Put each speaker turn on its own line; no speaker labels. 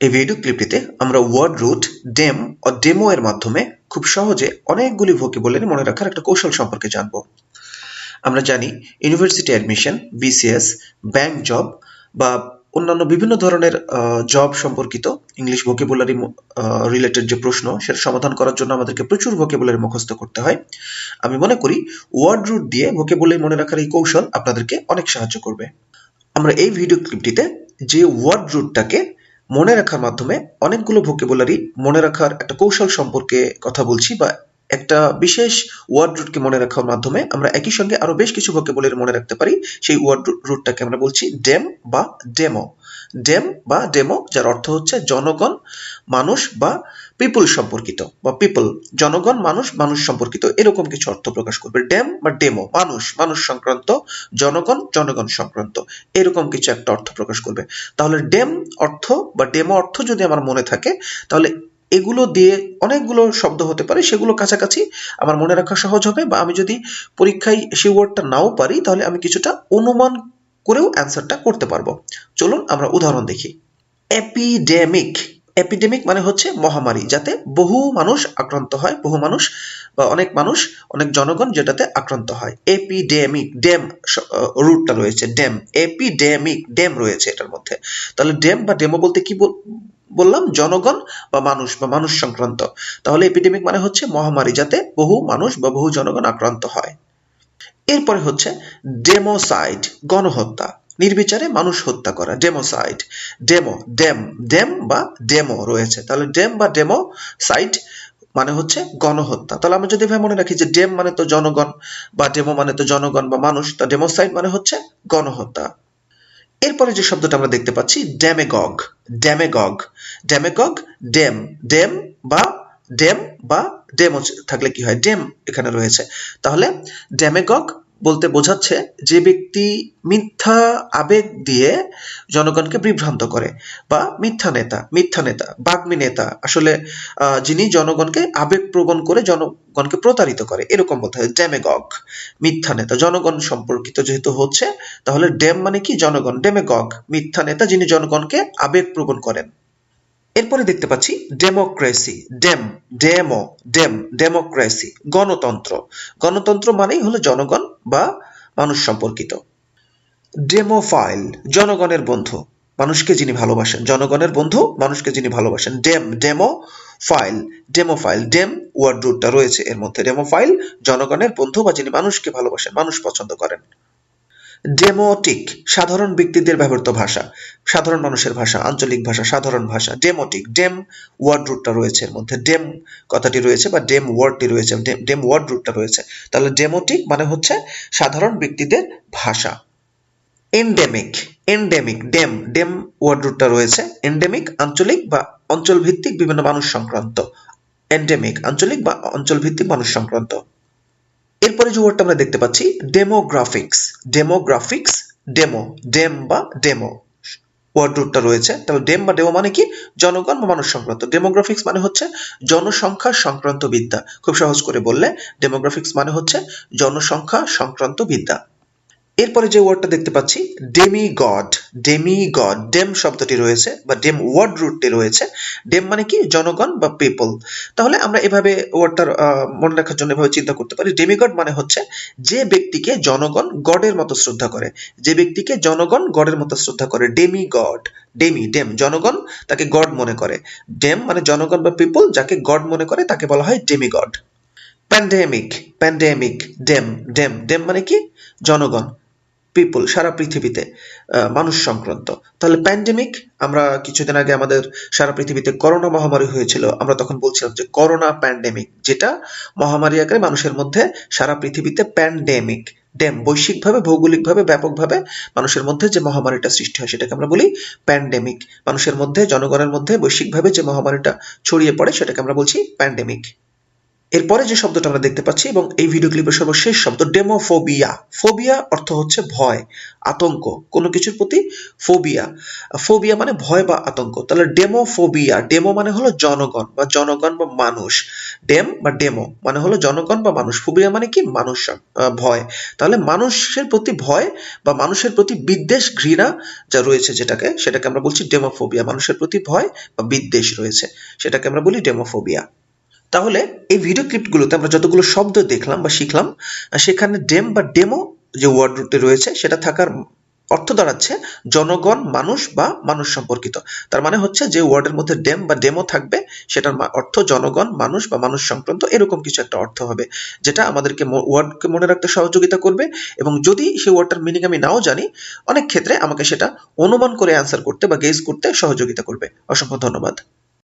এই ভিডিও ক্লিপটিতে আমরা ওয়ার্ড রুট ডেম ও ডেমো এর মাধ্যমে খুব সহজে অনেকগুলি ভোকেবুলারি মনে রাখার একটা কৌশল সম্পর্কে জানব। আমরা জানি university admission BCS bank job বা অন্যান্য বিভিন্ন ধরনের জব সম্পর্কিত ইংলিশ ভোকেবুলারি রিলেটেড যে প্রশ্ন, সেটা সমাধান করার জন্য আমাদেরকে প্রচুর ভোকেবুলারি মুখস্থ করতে হয়। আমি মনে করি ওয়ার্ড রুট দিয়ে ভোকেবুলারি মনে রাখার এই কৌশল আপনাদেরকে অনেক সাহায্য করবে। আমরা এই ভিডিও ক্লিপটিতে যে ওয়ার্ড রুটটাকে মনে রাখার মাধ্যমে অনেকগুলো ভোকেবুলারি মনে রাখার একটা কৌশল সম্পর্কে কথা বলছি বা একটা বিশেষ ওয়ার্ড রুটকে মনে রাখার মাধ্যমে আমরা একই সঙ্গে আরও বেশ কিছু ভোকেবুলারি মনে রাখতে পারি। সেই ওয়ার্ড রুটটাকে আমরা বলছি ডেম বা ডেমো ডেম বা ডেমো যার অর্থ হচ্ছে জনগণ, মানুষ বা পিপুল সম্পর্কিত বা পিপল জনগণ, মানুষ মানুষ সম্পর্কিত এরকম কিছু অর্থ প্রকাশ করবে। ডেম বা ডেমো মানুষ মানুষ সংক্রান্ত, জনগণ জনগণ সংক্রান্ত এরকম কিছু একটা অর্থ প্রকাশ করবে। তাহলে ডেম অর্থ বা ডেমো অর্থ যদি আমার মনে থাকে, তাহলে এগুলো দিয়ে অনেকগুলো শব্দ হতে পারে, সেগুলো কাছাকাছি আমার মনে রাখা সহজ হবে বা আমি যদি পরীক্ষায় সেই ওয়ার্ডটা নাও পারি, তাহলে আমি কিছুটা অনুমান করেও অ্যান্সারটা করতে পারব। চলুন আমরা উদাহরণ দেখি। এপিডেমিক এপিডেমিক মানে হচ্ছে মহামারী, যাতে বহু মানুষ আক্রান্ত হয়, বহু মানুষ বা অনেক মানুষ, অনেক জনগণ যেটাতে আক্রান্ত হয়। এপিডেমিক ড্যাম রুটটা রয়েছে ড্যাম এপিডেমিক ড্যাম রয়েছে এটার মধ্যে। তাহলে ড্যাম বা ডেমো বলতে কি বললাম, জনগণ বা মানুষ বা মানুষ সংক্রান্ত। তাহলে এপিডেমিক মানে হচ্ছে মহামারী, যাতে বহু মানুষ বা বহু জনগণ আক্রান্ত হয়। এরপরে হচ্ছে ডেমোসাইড, গণহত্যা। নির্বিচারে মানুষ হত্যা করা, ডেমোসাইড। ডেমো, ডেম ডেম বা ডেমো রয়েছে। তাহলে ডেম বা ডেমো সাইড মানে হচ্ছে গণহত্যা। তাহলে আমরা যদি ভাবে মনে রাখি যে ডেম মানে তো জনগণ বা ডেমো মানে তো জনগণ বা মানুষ, তা ডেমোসাইড মানে হচ্ছে গণহত্যা। এরপরে যে শব্দটা আমরা দেখতে পাচ্ছি demagogue demagogue demagogue dem. Dem বা ডেম বা ডেমো থাকলে কি হয়? ডেম এখানে রয়েছে। তাহলে ড্যামেগগ বলতে বোঝাচ্ছে যে ব্যক্তি মিথ্যা আবেগ দিয়ে জনগণকে বিভ্রান্ত করে বা মিথ্যা নেতা মিথ্যা নেতা, বাগ্মী নেতা, আসলে যিনি জনগণকে আবেগ প্রবণ করে জনগণকে প্রতারিত করে। এরকম বলতে হয় ড্যামেগগ মিথ্যা নেতা। জনগণ সম্পর্কিত যেহেতু হচ্ছে, তাহলে ড্যাম মানে কি? জনগণ, ডেমেগগ, মিথ্যা নেতা যিনি জনগণকে আবেগ প্রবণ করেন। এরপরে দেখতে পাচ্ছি democracy dem demo dem democracy গণতন্ত্র। গণতন্ত্র মানেই হলো জনগণ বা মানুষ সম্পর্কিত। ডেমোফাইল জনগণের বন্ধু, মানুষকে যিনি ভালোবাসেন। জনগণের বন্ধু, মানুষকে যিনি ভালোবাসেন। Dem demophile demophile dem word রুটটা রয়েছে এর মধ্যে। ডেমো ফাইল জনগণের বন্ধু বা যিনি মানুষকে ভালোবাসেন, মানুষ পছন্দ করেন। ডেমোটিক, সাধারণ ব্যক্তিদের ব্যবহৃত ভাষা, সাধারণ মানুষের ভাষা, আঞ্চলিক ভাষা, সাধারণ ভাষা, ডেমোটিক, ডেম ওয়ার্ড রুটটা রয়েছে এর মধ্যে, ডেম কথাটি রয়েছে বা ডেম ওয়ার্ডটি রয়েছে ডেম ওয়ার্ড রুটটা রয়েছে। তাহলে ডেমোটিক মানে হচ্ছে সাধারণ ব্যক্তিদের ভাষা। Endemic endemic, dem dem word রুটটা রয়েছে। এন্ডেমিক, আঞ্চলিক বা অঞ্চল ভিত্তিক বিভিন্ন মানুষ সংক্রান্ত। এন্ডেমিক, আঞ্চলিক বা অঞ্চল ভিত্তিক মানুষ সংক্রান্ত। এরপরে যে ওয়ার্ডটা আমরা দেখতে পাচ্ছি ডেমোগ্রাফিক্স ডেমোগ্রাফিক্স ডেমো ডেম বা ডেমো ওয়ার্ড রুটটা রয়েছে। তাহলে ডেম বা ডেমো মানে কি? জনগণ বা মানুষ সংক্রান্ত। ডেমোগ্রাফিক্স মানে হচ্ছে জনসংখ্যা সংক্রান্ত বিদ্যা। খুব সহজ করে বললে ডেমোগ্রাফিক্স মানে হচ্ছে জনসংখ্যা সংক্রান্ত বিদ্যা। এরপরে যে ওয়ার্ডটা দেখতে পাচ্ছি demigod demigod dem শব্দটি রয়েছে বা ডেম ওয়ার্ড রুটটি রয়েছে। ডেম মানে কি? জনগণ বা পিপল তাহলে আমরা এভাবে ওয়ার্ডটার মনে রাখার জন্য এভাবে চিন্তা করতে পারি। ডেমি গড মানে হচ্ছে যে ব্যক্তিকে জনগণ গডের মতো শ্রদ্ধা করে। যে ব্যক্তিকে জনগণ গডের মতো শ্রদ্ধা করে। ডেমি গড ডেমি ডেম জনগণ তাকে গড মনে করে। ডেম মানে জনগণ বা পিপল যাকে গড মনে করে, তাকে বলা হয় demigod pandemic pandemic dem dem dem মানে কি? জনগণ। পিপল সারা পৃথিবীতে মানুষ সংক্রান্ত। তাহলে প্যান্ডেমিক আমরা কিছুদিন আগে আমাদের সারা পৃথিবীতে করোনা মহামারী হয়েছিল, আমরা তখন বলছিলাম যে করোনা প্যান্ডেমিক যেটা মহামারী আকারে মানুষের মধ্যে সারা পৃথিবীতে প্যান্ডেমিক ডেম বৈশ্বিকভাবে, ভৌগোলিকভাবে, ব্যাপকভাবে মানুষের মধ্যে যে মহামারীটা সৃষ্টি হয়, সেটাকে আমরা বলি প্যান্ডেমিক মানুষের মধ্যে, জনগণের মধ্যে বৈশ্বিকভাবে যে মহামারীটা ছড়িয়ে পড়ে, সেটাকে আমরা বলছি প্যান্ডেমিক এরপরে যে শব্দটা আমরা দেখতে পাচ্ছি এবং এই ভিডিও ক্লিপের সর্বশেষ শব্দ ডেমোফোবিয়া। ফোবিয়া অর্থ হচ্ছে ভয়, আতঙ্ক, কোনো কিছুর প্রতি ফোবিয়া। ফোবিয়া মানে ভয় বা আতঙ্ক। তাহলে ডেমোফোবিয়া, ডেমো মানে হলো জনগণ বা জনগণ বা মানুষ। ডেম বা ডেমো মানে হলো জনগণ বা মানুষ। ফোবিয়া মানে কি? মানুষ ভয়। তাহলে মানুষের প্রতি ভয় বা মানুষের প্রতি বিদ্বেষ, ঘৃণা যা রয়েছে যেটাকে, সেটাকে আমরা বলছি ডেমোফোবিয়া। মানুষের প্রতি ভয় বা বিদ্বেষ রয়েছে, সেটাকে আমরা বলি ডেমোফোবিয়া। তাহলে এই ভিডিও ক্লিপগুলোতে আমরা যতগুলো শব্দ দেখলাম বা শিখলাম সেখানে ডেম বা ডেমো যে ওয়ার্ড রুটে রয়েছে, সেটা থাকার অর্থ দাঁড়াচ্ছে জনগণ, মানুষ বা মানুষ সম্পর্কিত। তার মানে হচ্ছে যে ওয়ার্ডের মধ্যে ডেম বা ডেমো থাকবে, সেটার অর্থ জনগণ, মানুষ বা মানুষ সংক্রান্ত এরকম কিছু একটা অর্থ হবে, যেটা আমাদেরকে ওয়ার্ডকে মনে রাখতে সহযোগিতা করবে এবং যদি সেই ওয়ার্ডটার মিনিং আমি নাও জানি, অনেক ক্ষেত্রে আমাকে সেটা অনুমান করে অ্যান্সার করতে বা গেজ করতে সহযোগিতা করবে। অসংখ্য ধন্যবাদ।